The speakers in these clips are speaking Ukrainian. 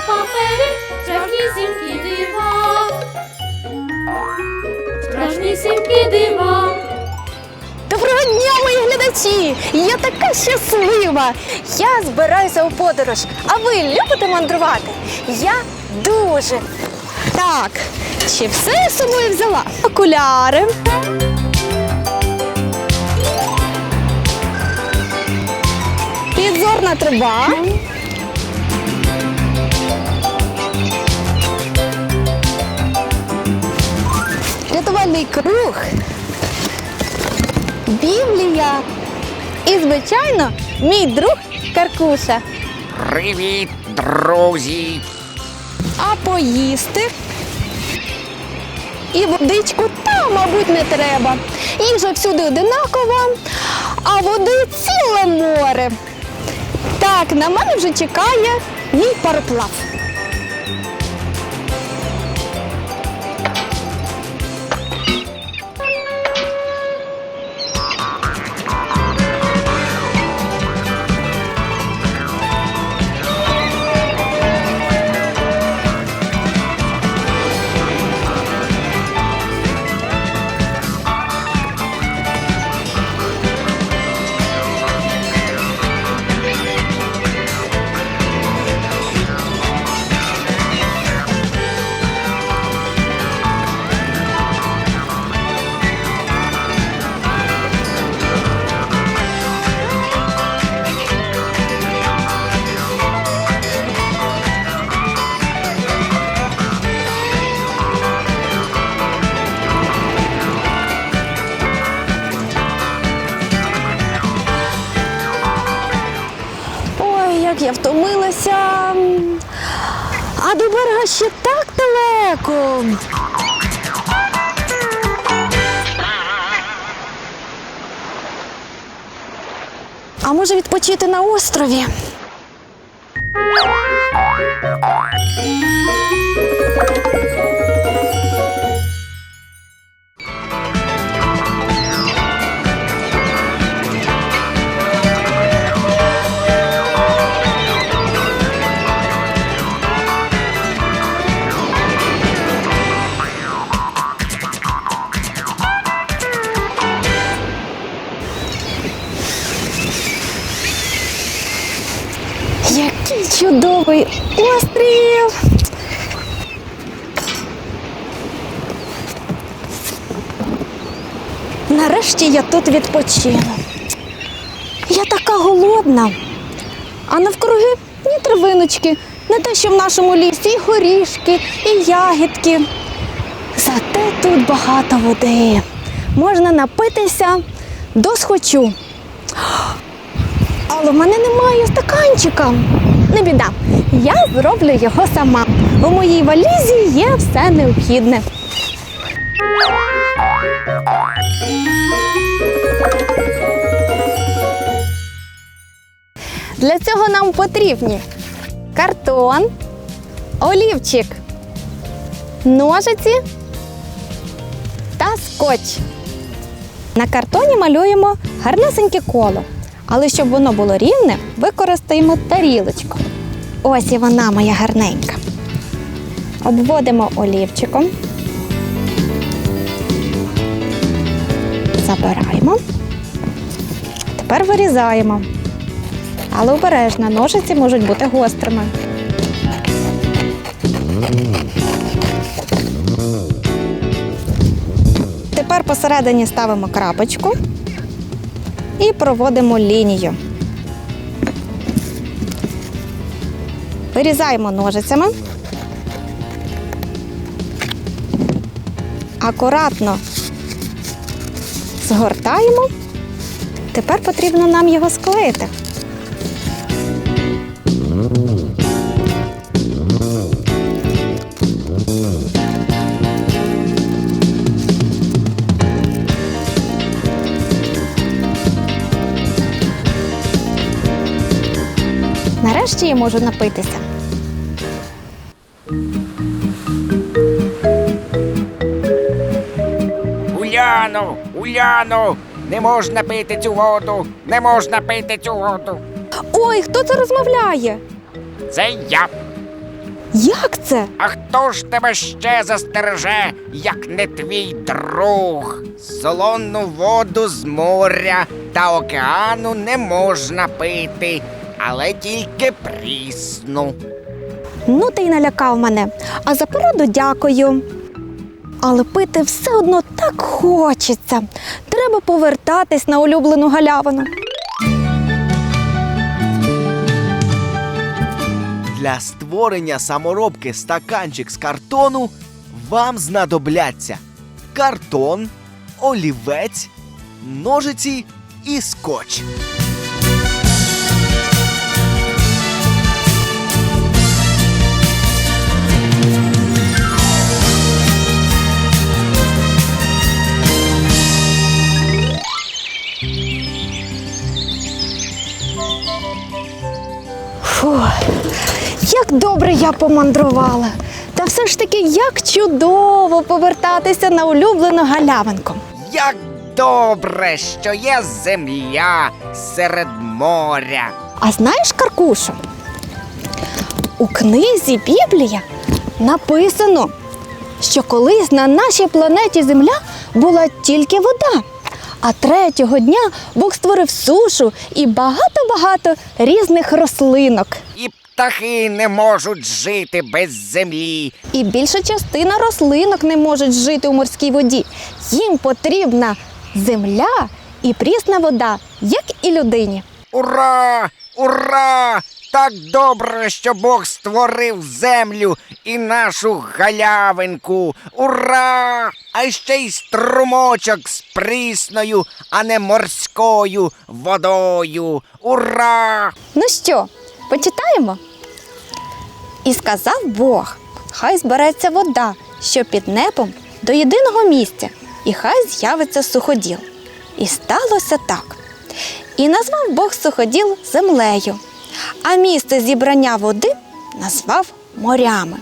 на папері страшнісінькі дива. Страшнісінькі дива. Доброго дня, мої глядачі! Я така щаслива! Я збираюся у подорож. А ви любите мандрувати? Я дуже. Так, чи все я з собою взяла? Окуляри. Підзорна труба. Рятувальний круг. Біблія. І, звичайно, мій друг Каркуша. Привіт, друзі! А поїсти. І водичку та, мабуть, не треба. Їжа всюди одинакова, а води ціле море. Так, на мене вже чекає мій пароплав. А до берега ще так далеко. А може відпочити на острові? Який чудовий острів! Нарешті я тут відпочину. Я така голодна. А навкруги ні травиночки, не те, що в нашому лісі, і горішки, і ягідки. Зате тут багато води. Можна напитися до схочу. Але в мене немає стаканчика. Не біда. Я зроблю його сама. У моїй валізі є все необхідне. Для цього нам потрібні картон, олівчик, ножиці та скотч. На картоні малюємо гарнесеньке коло. Але щоб воно було рівне, використаємо тарілочку. Ось і вона моя гарненька. Обводимо олівчиком. Забираємо. Тепер вирізаємо. Але обережно, ножиці можуть бути гострими. Тепер посередині ставимо крапочку і проводимо лінію. Вирізаємо ножицями. Акуратно згортаємо. Тепер потрібно нам його склеїти. Нарешті я можу напитися. Уляно, Уляно, не можна пити цю воду, не можна пити цю воду. Ой, хто це розмовляє? Це я. Як це? А хто ж тебе ще застереже, як не твій друг? Солону воду з моря та океану не можна пити, але тільки прісну. Ну, ти й налякав мене. А за пораду дякую. Але пити все одно так хочеться. Треба повертатись на улюблену галявину. Для створення саморобки стаканчик з картону вам знадобляться картон, олівець, ножиці і скотч. Добре я помандрувала. Та все ж таки, як чудово повертатися на улюблену галявинку. Як добре, що є земля серед моря. А знаєш, Каркушу, у книзі Біблія написано, що колись на нашій планеті Земля була тільки вода. А третього дня Бог створив сушу і багато-багато різних рослинок. І птахи не можуть жити без землі. І більша частина рослинок не можуть жити у морській воді. Їм потрібна земля і прісна вода, як і людині. Ура! Ура! Так добре, що Бог створив землю і нашу галявинку. Ура! А ще й струмочок з прісною, а не морською водою. Ура! Ну що, почитаємо? І сказав Бог: хай збереться вода, що під небом до єдиного місця, і хай з'явиться суходіл. І сталося так. І назвав Бог суходіл землею, а місце зібрання води назвав морями.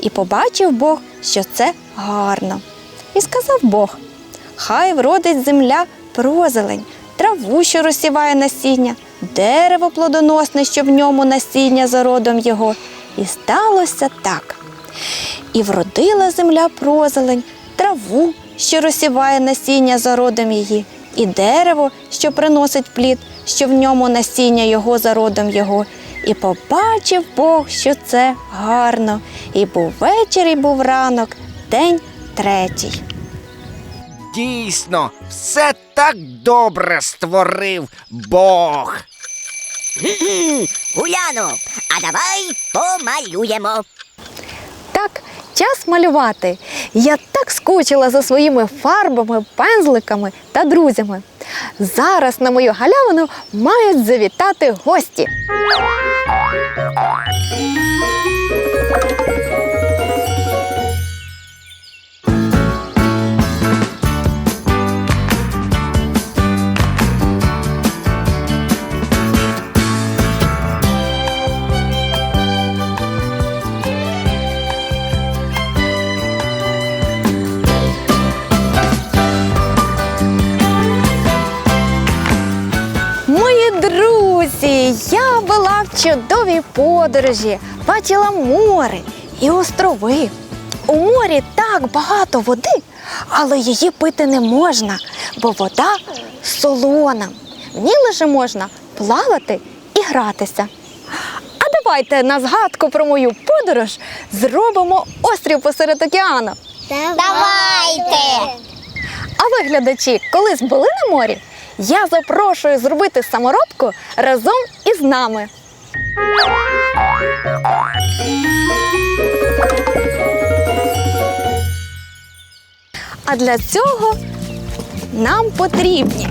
І побачив Бог, що це гарно. І сказав Бог: Хай вродить земля прозелень, траву, що розсіває насіння, дерево плодоносне, що в ньому насіння за родом його. І сталося так. І вродила земля прозелень, траву, що розсіває насіння за родом її, і дерево, що приносить плід, що в ньому насіння його за родом його. І побачив Бог, що це гарно. І був вечір, і був ранок, день третій. Дійсно, все так добре створив Бог. Уляно, а давай помалюємо. Так, час малювати. Я так скучила за своїми фарбами, пензликами та друзями. Зараз на мою галявину мають завітати гості. Чудовій подорожі, бачила море і острови. У морі так багато води, але її пити не можна, бо вода солона. В ній лише можна плавати і гратися. А давайте на згадку про мою подорож зробимо острів посеред океану. Давайте! А ви, глядачі, колись були на морі? Я запрошую зробити саморобку разом із нами. А для цього нам потрібні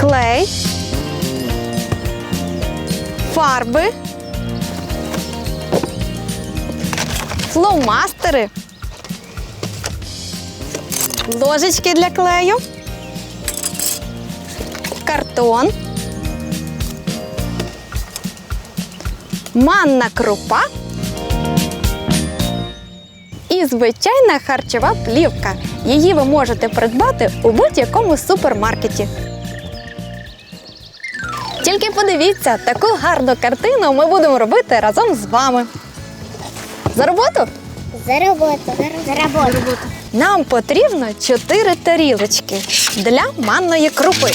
клей, фарби, фломастери, ложечки для клею картон, манна крупа і звичайна харчова плівка. Її ви можете придбати у будь-якому супермаркеті. Тільки подивіться, таку гарну картину ми будемо робити разом з вами. За роботу За роботу. За роботу. нам потрібно 4 тарілочки для манної крупи.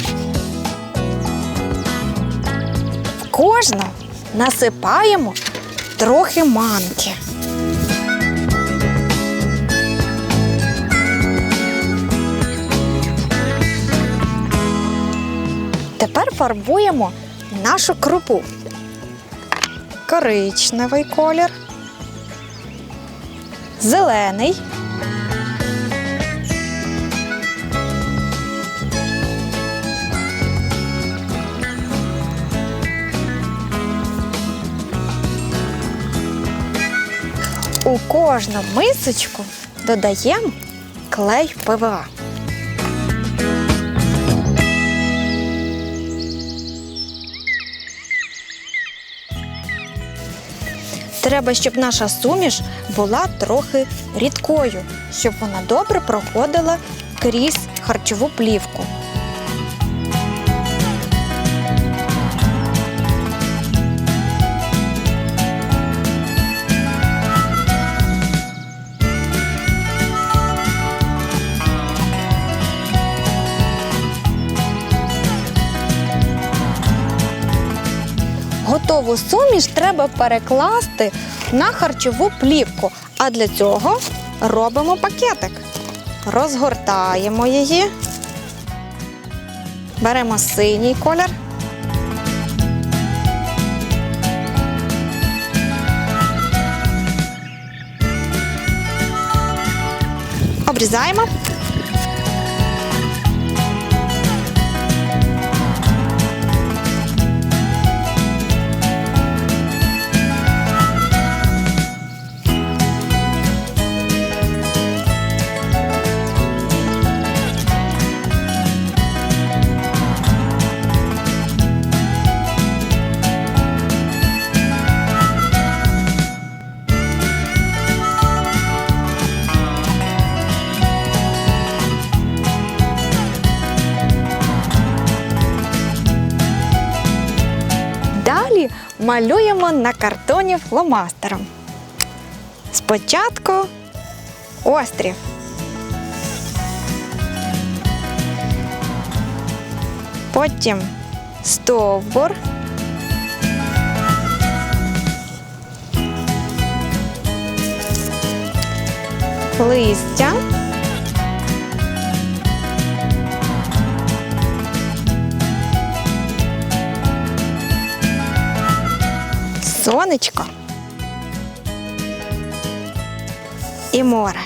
Кожну насипаємо трохи манки. Тепер фарбуємо нашу крупу. Коричневий колір, зелений. У кожну мисочку додаємо клей ПВА. Треба, щоб наша суміш була трохи рідкою, щоб вона добре проходила крізь харчову плівку. Готову суміш треба перекласти на харчову плівку. А для цього робимо пакетик. Розгортаємо її. Беремо синій колір. Обрізаємо. Малюємо на картоні фломастером. Спочатку острів. Потім стовбур. Листя. Сонечко і море.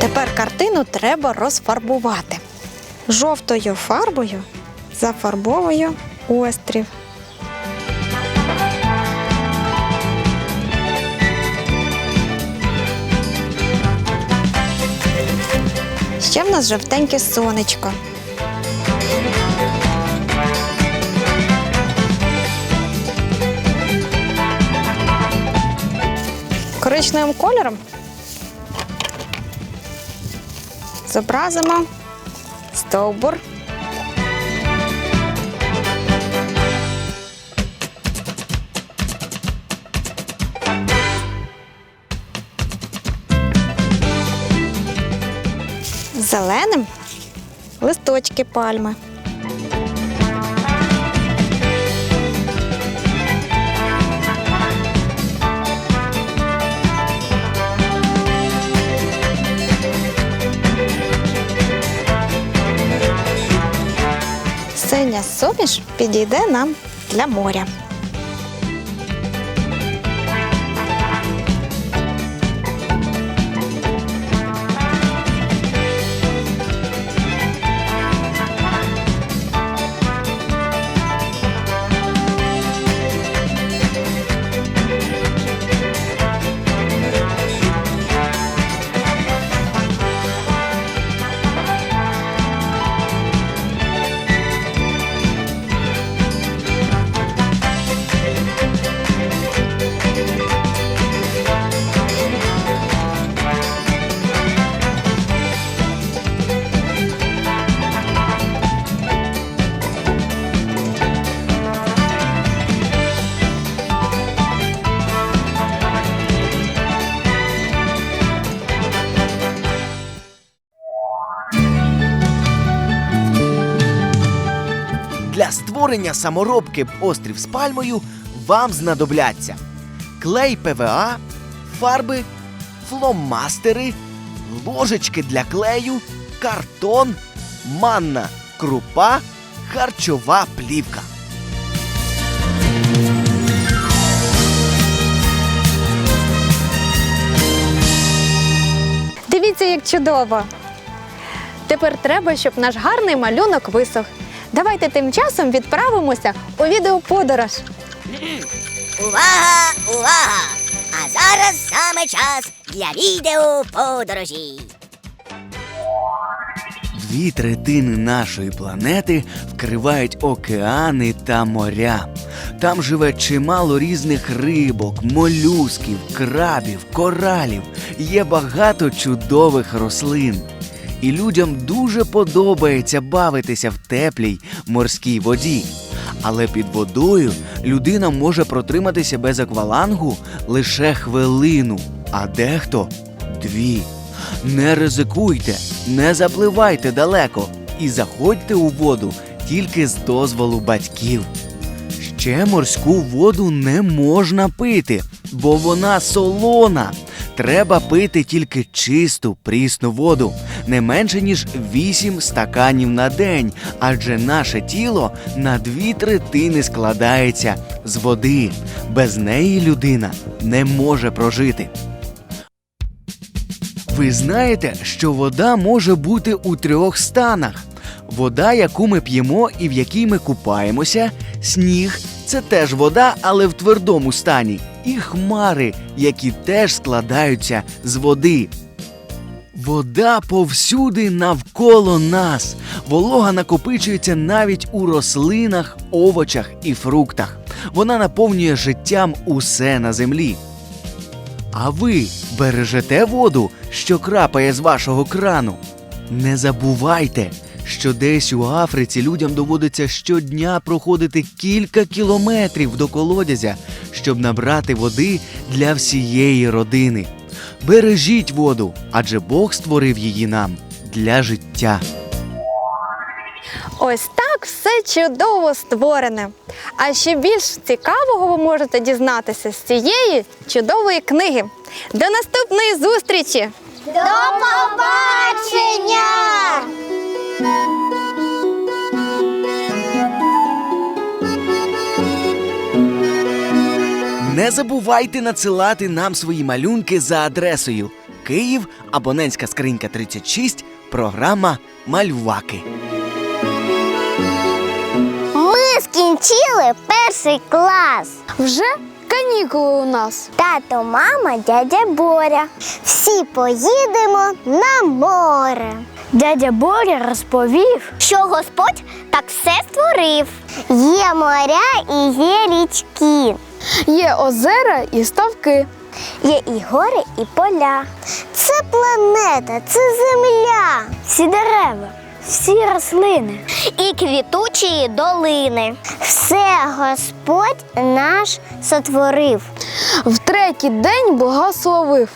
Тепер картину треба розфарбувати. Жовтою фарбою зафарбовую острів. Ще в нас жовтеньке сонечко. Коричневим кольором зобразимо стовбур. Зеленим листочки пальми. Синя суміш підійде нам для моря. Створення саморобки острів з пальмою вам знадобляться клей ПВА, фарби, фломастери, ложечки для клею, картон, манна, крупа, харчова плівка. Дивіться, як чудово. Тепер треба, щоб наш гарний малюнок висох. Давайте тим часом відправимося у відеоподорож. Увага, увага! А зараз саме час для відео подорожі. Дві третини нашої планети вкривають океани та моря. Там живе чимало різних рибок, молюсків, крабів, коралів. Є багато чудових рослин. І людям дуже подобається бавитися в теплій морській воді. Але під водою людина може протриматися без аквалангу лише хвилину, а дехто дві. Не ризикуйте, не запливайте далеко і заходьте у воду тільки з дозволу батьків. Ще морську воду не можна пити, бо вона солона. Треба пити тільки чисту прісну воду, не менше ніж 8 стаканів на день, адже наше тіло на дві третини складається з води. Без неї людина не може прожити. Ви знаєте, що вода може бути у трьох станах: вода, яку ми п'ємо і в якій ми купаємося, сніг це теж вода, але в твердому стані, і хмари, які теж складаються з води. Вода повсюди навколо нас. Волога накопичується навіть у рослинах, овочах і фруктах. Вона наповнює життям усе на землі. А ви бережете воду, що крапає з вашого крану? Не забувайте, що десь у Африці людям доводиться щодня проходити кілька кілометрів до колодязя, щоб набрати води для всієї родини. Бережіть воду, адже Бог створив її нам для життя. Ось так все чудово створене. А ще більш цікавого ви можете дізнатися з цієї чудової книги. До наступної зустрічі! До побачення! Не забувайте надсилати нам свої малюнки за адресою Київ, абонентська скринька 36, програма Мальваки. Ми скінчили перший клас. Вже канікули у нас. Тато, мама, дядя Боря. Всі поїдемо на море. Дядя Боря розповів, що Господь так все створив. Є моря і є річки, Є озера і ставки. є і гори, і поля. Це планета, це земля. Всі дерева, всі рослини. І квітучі долини. Все Господь наш сотворив. В третій день благословив.